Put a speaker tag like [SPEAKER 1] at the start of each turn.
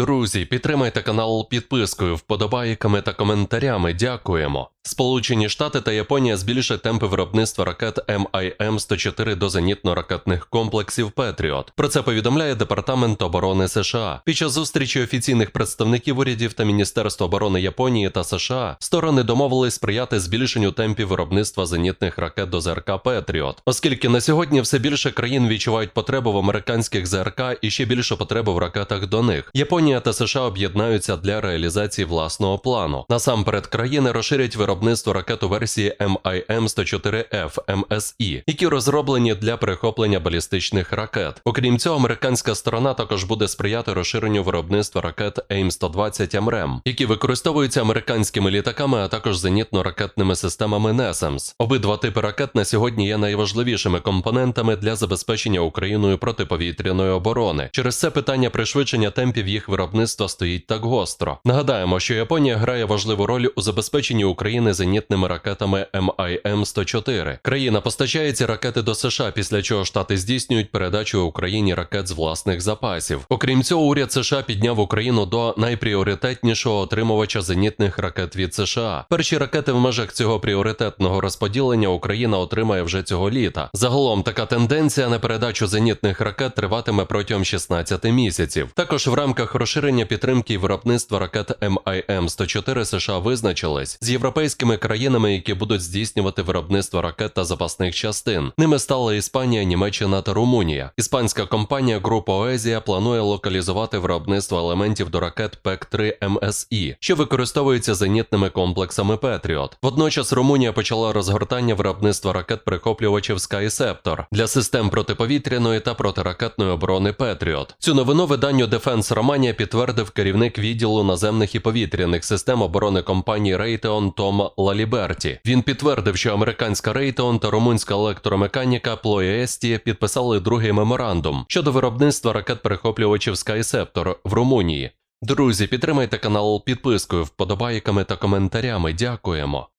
[SPEAKER 1] Друзі, підтримайте канал підпискою, вподобайками та коментарями. Дякуємо. Сполучені Штати та Японія збільшать темпи виробництва ракет МIM-104 до зенітно-ракетних комплексів Петріот. Про це повідомляє Департамент оборони США. Під час зустрічі офіційних представників урядів та Міністерства оборони Японії та США сторони домовились сприяти збільшенню темпів виробництва зенітних ракет до ЗРК Петріот, оскільки на сьогодні все більше країн відчувають потребу в американських ЗРК і ще більше потребу в ракетах до них. Японія та США об'єднаються для реалізації власного плану. Насамперед, країни розширять виробництво ракет у версії MIM-104F MSI, які розроблені для перехоплення балістичних ракет. Окрім цього, американська сторона також буде сприяти розширенню виробництва ракет AIM-120 МРЕМ, які використовуються американськими літаками, а також зенітно-ракетними системами NESAMS. Обидва типи ракет на сьогодні є найважливішими компонентами для забезпечення Україною протиповітряної оборони. Через це питання пришвидшення темпів їх виробництва стоїть так гостро. Нагадаємо, що Японія грає важливу роль у забезпеченні України зенітними ракетами MIM-104. Країна постачає ці ракети до США, після чого штати здійснюють передачу Україні ракет з власних запасів. Окрім цього, уряд США підняв Україну до найпріоритетнішого отримувача зенітних ракет від США. Перші ракети в межах цього пріоритетного розподілення Україна отримає вже цього літа. Загалом така тенденція на передачу зенітних ракет триватиме протягом 16 місяців. Також в рамках розширення підтримки виробництва ракет MIM-104 США визначились з європейськими країнами, які будуть здійснювати виробництво ракет та запасних частин. Ними стали Іспанія, Німеччина та Румунія. Іспанська компанія Група Оезія планує локалізувати виробництво елементів до ракет ПЕК-3 МСІ, що використовуються зенітними комплексами Петріот. Водночас Румунія почала розгортання виробництва ракет прихоплювачів Skyceptor для систем протиповітряної та протиракетної оборони Петріот. Цю новину виданню Defense Romania підтвердив керівник відділу наземних і повітряних систем оборони компанії Raytheon Том Лаліберті. Він підтвердив, що американська Raytheon та румунська електромеханіка Ploiesti підписали другий меморандум щодо виробництва ракет перехоплювачів Skyceptor в Румунії. Друзі, підтримайте канал підпискою, вподобайками та коментарями. Дякуємо.